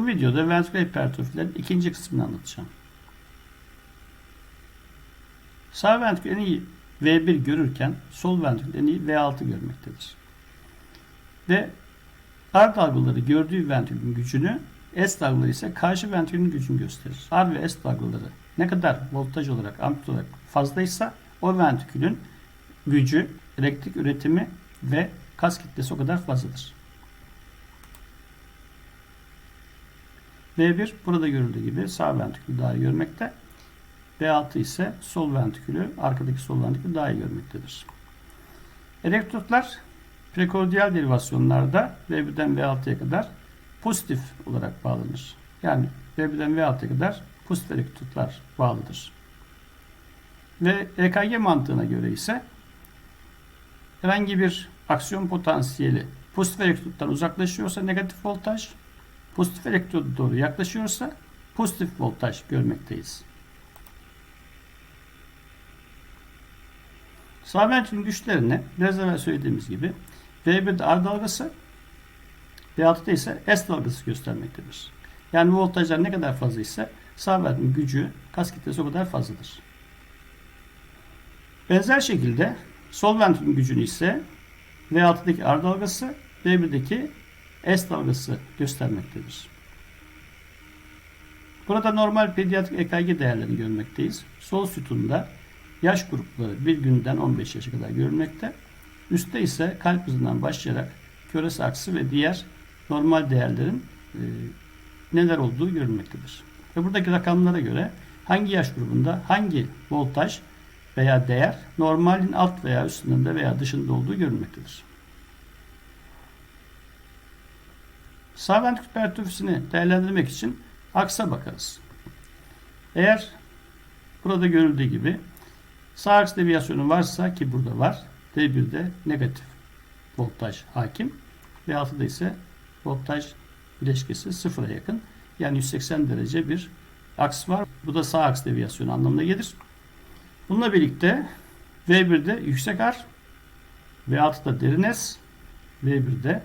Bu videoda ventriküler hipertrofilerin ikinci kısmını anlatacağım. Sağ ventrikül en iyi V1 görürken sol ventrikül en iyi V6 görmektedir. Ve R dalgaları gördüğü ventrikülün gücünü S dalgaları ise karşı ventrikülün gücünü gösterir. R ve S dalgaları ne kadar voltaj olarak, amplitude olarak fazlaysa o ventrikülün gücü, elektrik üretimi ve kas kitlesi o kadar fazladır. V1 burada görüldüğü gibi sağ ventrikülü daha iyi görmekte. V6 ise sol ventrikülü, arkadaki sol ventrikülü daha iyi görmektedir. Elektrotlar prekordiyal derivasyonlarda V1'den V6'ya kadar pozitif olarak bağlanır. Yani V1'den V6'ya kadar pozitif elektrotlar bağlıdır. Ve EKG mantığına göre ise herhangi bir aksiyon potansiyeli pozitif elektrottan uzaklaşıyorsa negatif voltaj, pozitif elektroda doğru yaklaşıyorsa pozitif voltaj görmekteyiz. Sağ ventrikülün güçlerini biraz evvel söylediğimiz gibi V1'de R dalgası V6'da ise S dalgası göstermektedir. Yani voltajlar ne kadar fazla ise sağ ventrikülün gücü kas kitlesi o kadar fazladır. Benzer şekilde sol ventrikülün gücünü ise V6'daki R dalgası V1'deki S dalgası göstermektedir. Burada normal pediatrik EKG değerlerini görmekteyiz. Sol sütunda yaş grupları bir günden 15 yaşa kadar görülmekte. Üstte ise kalp hızından başlayarak köresi aksı ve diğer normal değerlerin e, neler olduğu görülmektedir. Ve buradaki rakamlara göre hangi yaş grubunda hangi voltaj veya değer normalin alt veya üstünde veya dışında olduğu görülmektedir. Sağ ventrikül hipertrofisini değerlendirmek için aksa bakarız. Eğer burada görüldüğü gibi sağ aks deviyasyonu varsa ki burada var D1'de negatif voltaj hakim ve altıda ise voltaj bileşkesi sıfıra yakın. Yani 180 derece bir aks var. Bu da sağ aks deviyasyonu anlamına gelir. Bununla birlikte V1'de yüksek R, V6'da derin S, V1'de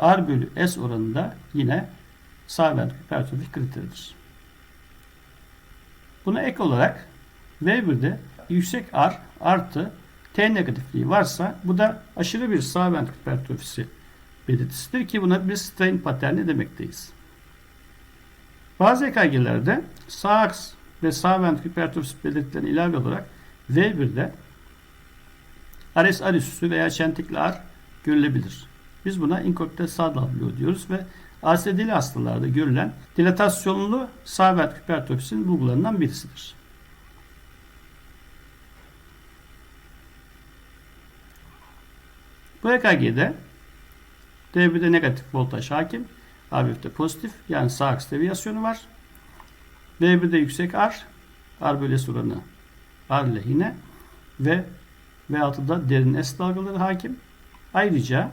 R bölü S oranında yine sağ ventrikül hipertrofi kriteridir. Buna ek olarak V1'de yüksek R artı T negatifliği varsa bu da aşırı bir sağ ventrikül hipertrofisi belirtisidir ki buna bir strain paterni demekteyiz. Bazı EKG'lerde sağ aks ve sağ ventrikül hipertrofisi belirtilerine ilave olarak V1'de RS arüsüsü veya çentikli R görülebilir. Biz buna inkorporated sağ diyoruz ve ASD'li hastalarda görülen dilatasyonlu sağ ventrikül hipertrofisinin bulgularından birisidir. Bu EKG'de D1'de negatif voltaj hakim, A1'de pozitif yani sağ aks deviyasyonu var. V1'de yüksek R, R bölü S oranı R lehine ve V6'da derin S dalgaları hakim. Ayrıca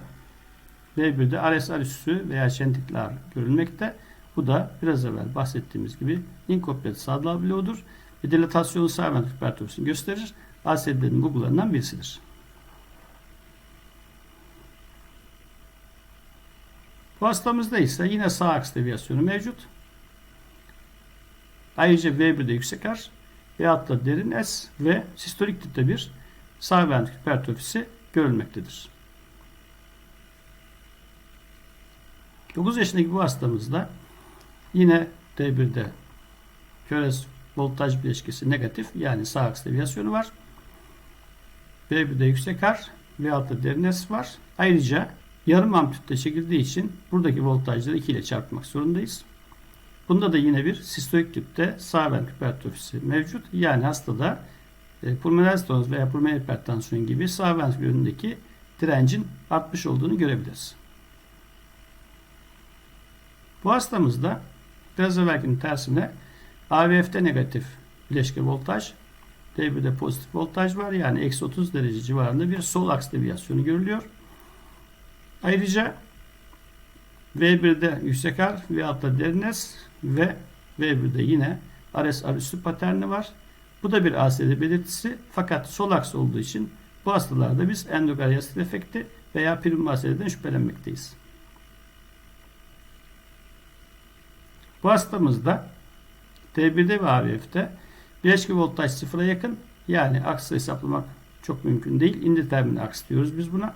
V1'de RSR üssü veya çentikler görülmekte. Bu da biraz evvel bahsettiğimiz gibi inkoplet sadla bloğudur ve dilatasyonu sağ ventrikül hipertrofisini gösterir. ASD'nin bulgularından birisidir. Bu hastamızda ise yine sağ aks deviyasyonu mevcut. Ayrıca V1'de yüksek R veyahut da derin S ve sistolik tipte bir sağ ventrikül hipertrofisi görülmektedir. 9 yaşındaki bu hastamızda yine D1'de köres voltaj bileşkesi negatif yani sağ aks deviyasyonu var. B1'de yüksek R ve altta derin S var. Ayrıca yarım amplitüde çekildiği için buradaki voltajları 2 ile çarpmak zorundayız. Bunda da yine bir sistolik tipte sağ ventrikül hipertrofisi mevcut. Yani hastada e, pulmoner stenoz veya pulmoner hipertansiyon gibi sağ ventrikül önündeki direncin artmış olduğunu görebiliriz. Bu hastamızda biraz evvelkinin tersine AVF'de negatif bileşke voltaj, D1'de pozitif voltaj var. Yani eksi 30 derece civarında bir sol aks deviyasyonu görülüyor. Ayrıca V1'de yüksek R ve altta derines ve V1'de yine RS arüstü paterni var. Bu da bir ASD belirtisi fakat sol aks olduğu için bu hastalarda biz endokardiyasit efekti veya prim ASD'den şüphelenmekteyiz. Bu hastamızda T1'de ve AVF'de bileşki voltaj sıfıra yakın. Yani aksı hesaplamak çok mümkün değil. İndetermin aks diyoruz biz buna.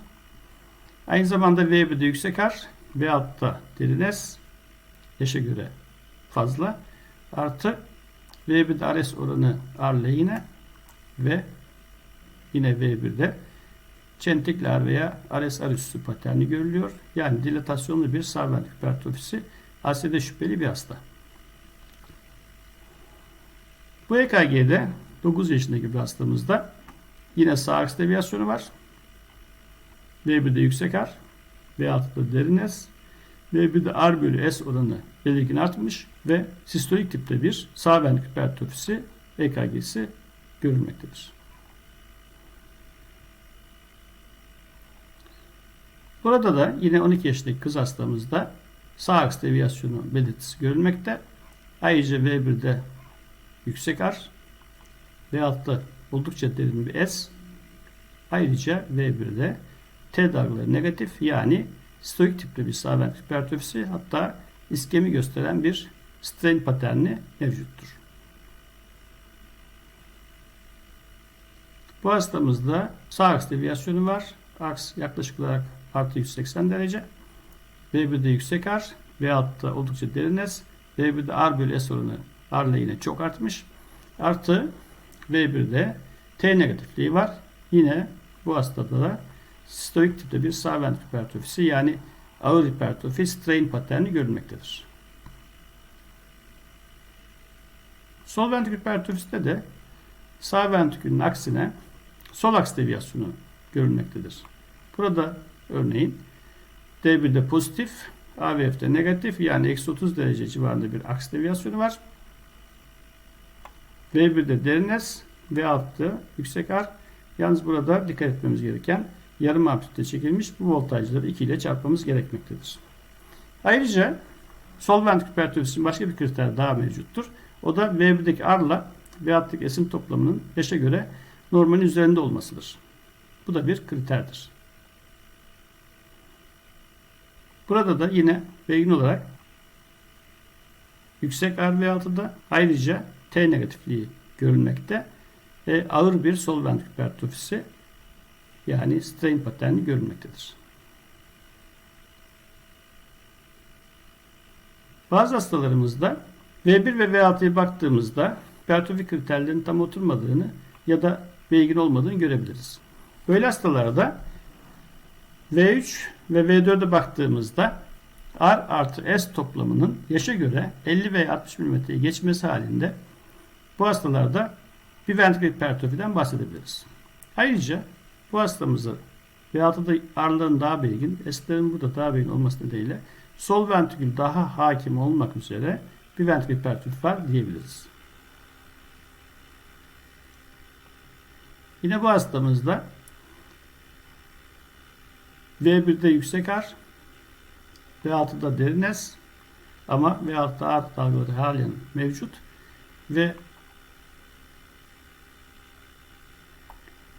Aynı zamanda V1'de yüksek R, V6'da derin S, yaşa göre fazla. Artı V1'de RS oranı R lehine ve yine V1'de çentikler veya RS R üstü paterni görülüyor. Yani dilatasyonlu bir ventrikül hipertrofisi ASD şüpheli bir hasta. Bu EKG'de 9 yaşındaki bir hastamızda yine sağ aks deviyasyonu var. V1'de yüksek R, V6'da derin S, V1'de R bölü S oranı belirgin artmış ve sistolik tipte bir sağ ventrikül hipertrofisi EKG'si görülmektedir. Burada da yine 12 yaşındaki kız hastamızda sağ aks deviyasyonu belirtisi görülmekte. Ayrıca V1'de yüksek R, V6'da oldukça derin bir S. Ayrıca V1'de T dalgaları negatif yani stoik tipli bir sağ ventrikül hipertrofisi hatta iskemi gösteren bir strain paterni mevcuttur. Bu hastamızda sağ aks deviyasyonu var. Aks yaklaşık olarak artı 180 derece. V1'de yüksek R, V6'da oldukça derin S, V1'de R bölü S oranı R ile yine çok artmış. Artı V1'de T negatifliği var. Yine bu hastada da stoik tipte bir sağ ventrikül hipertrofisi yani ağır hipertrofi strain paterni görülmektedir. Sol ventrikül hipertrofisinde de sağ ventrikülün aksine sol aks deviyasyonu görülmektedir. Burada örneğin D1'de pozitif, AVF'de negatif yani eksi 30 derece civarında bir aks deviyasyonu var. V1'de derin S, V6'da yüksek R. Yalnız burada dikkat etmemiz gereken yarım amplitüde çekilmiş bu voltajları 2 ile çarpmamız gerekmektedir. Ayrıca sol ventrikül hipertrofisinin başka bir kriter daha mevcuttur. O da V1'deki R ile V6'daki esim toplamının yaşa göre normalin üzerinde olmasıdır. Bu da bir kriterdir. Burada da yine belirgin olarak yüksek RV6'da ayrıca T negatifliği görülmekte ve ağır bir sol ventrikül hipertrofisi yani strain paterni görülmektedir. Bazı hastalarımızda V1 ve V6'ya baktığımızda hipertrofi kriterlerinin tam oturmadığını ya da belirgin olmadığını görebiliriz. Böyle hastalarda V3 ve V4'e baktığımızda R artı S toplamının yaşa göre 50 veya 60 mm'ye geçmesi halinde bu hastalarda bir ventrikül hipertrofiden bahsedebiliriz. Ayrıca bu hastamızı V6'da R'ların daha belirgin, S'lerin burada daha belirgin olması nedeniyle sol ventrikül daha hakim olmak üzere bir ventrikül hipertrofi var diyebiliriz. Yine bu hastamızda V1'de yüksek R, V6'da derin S ama V6'da R dalgaları halen mevcut ve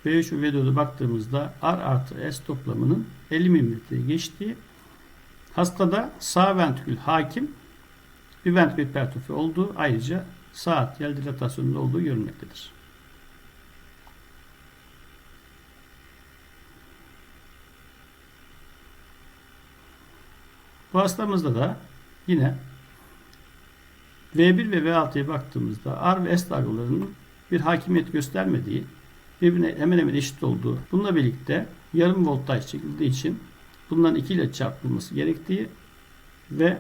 V3 ve V4'e baktığımızda R artı S toplamının 50 mm'ye geçtiği hastada sağ ventrikül hakim bir ventrikül hipertrofi olduğu ayrıca sağ atrial dilatasyonunda olduğu görülmektedir. Bu hastamızda da yine V1 ve V6'ya baktığımızda R ve S dalgalarının bir hakimiyet göstermediği, birbirine hemen hemen eşit olduğu, bununla birlikte yarım voltaj çekildiği için bundan 2 ile çarpılması gerektiği ve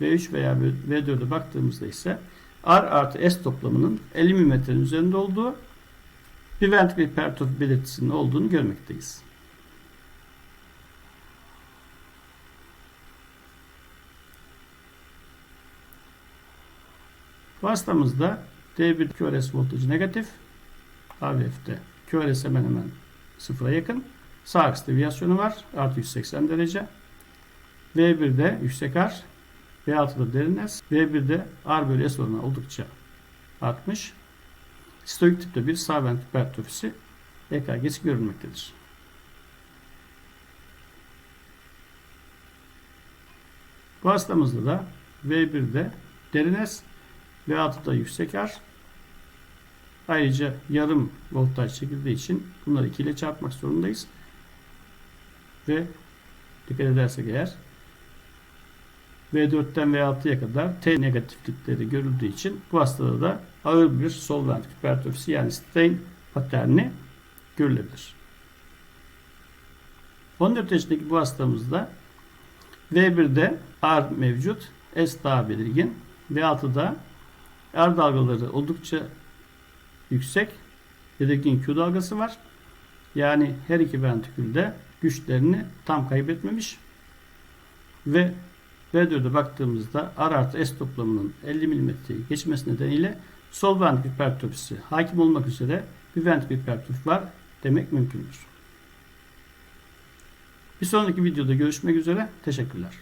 V3 veya V4'e baktığımızda ise R artı S toplamının 50 mm'nin üzerinde olduğu bir ventrikül hipertrofi belirtisinin olduğunu görmekteyiz. Bu hastamızda D1 QRS voltajı negatif. AVF'de QRS hemen hemen sıfıra yakın. Sağ aks deviyasyonu var. Artı 180 derece. V1'de yüksek R. V6'da derin S. V1'de R bölü S oranı oldukça artmış. Stoik tipte bir sağ ventrikül hipertrofisi EKG'si görülmektedir. Bu hastamızda da V1'de derin S V6 da yüksek R. Ayrıca yarım voltaj çekildiği için bunları 2 ile çarpmak zorundayız. Ve dikkat edersek eğer V4'ten V6'ya kadar T negatiflikleri görüldüğü için bu hastada da ağır bir sol ventrikül hipertrofisi yani strain paterni görülebilir. 14 yaşındaki bu hastamızda V1'de R mevcut, S daha belirgin. V6'da R dalgaları oldukça yüksek, belirgin Q dalgası var. Yani her iki ventrikülde güçlerini tam kaybetmemiş ve V4'e baktığımızda R artı S toplamının 50 mm'yi geçmesi nedeniyle sol ventrikül hipertrofisi hakim olmak üzere bir ventrikül hipertrofi var demek mümkündür. Bir sonraki videoda görüşmek üzere. Teşekkürler.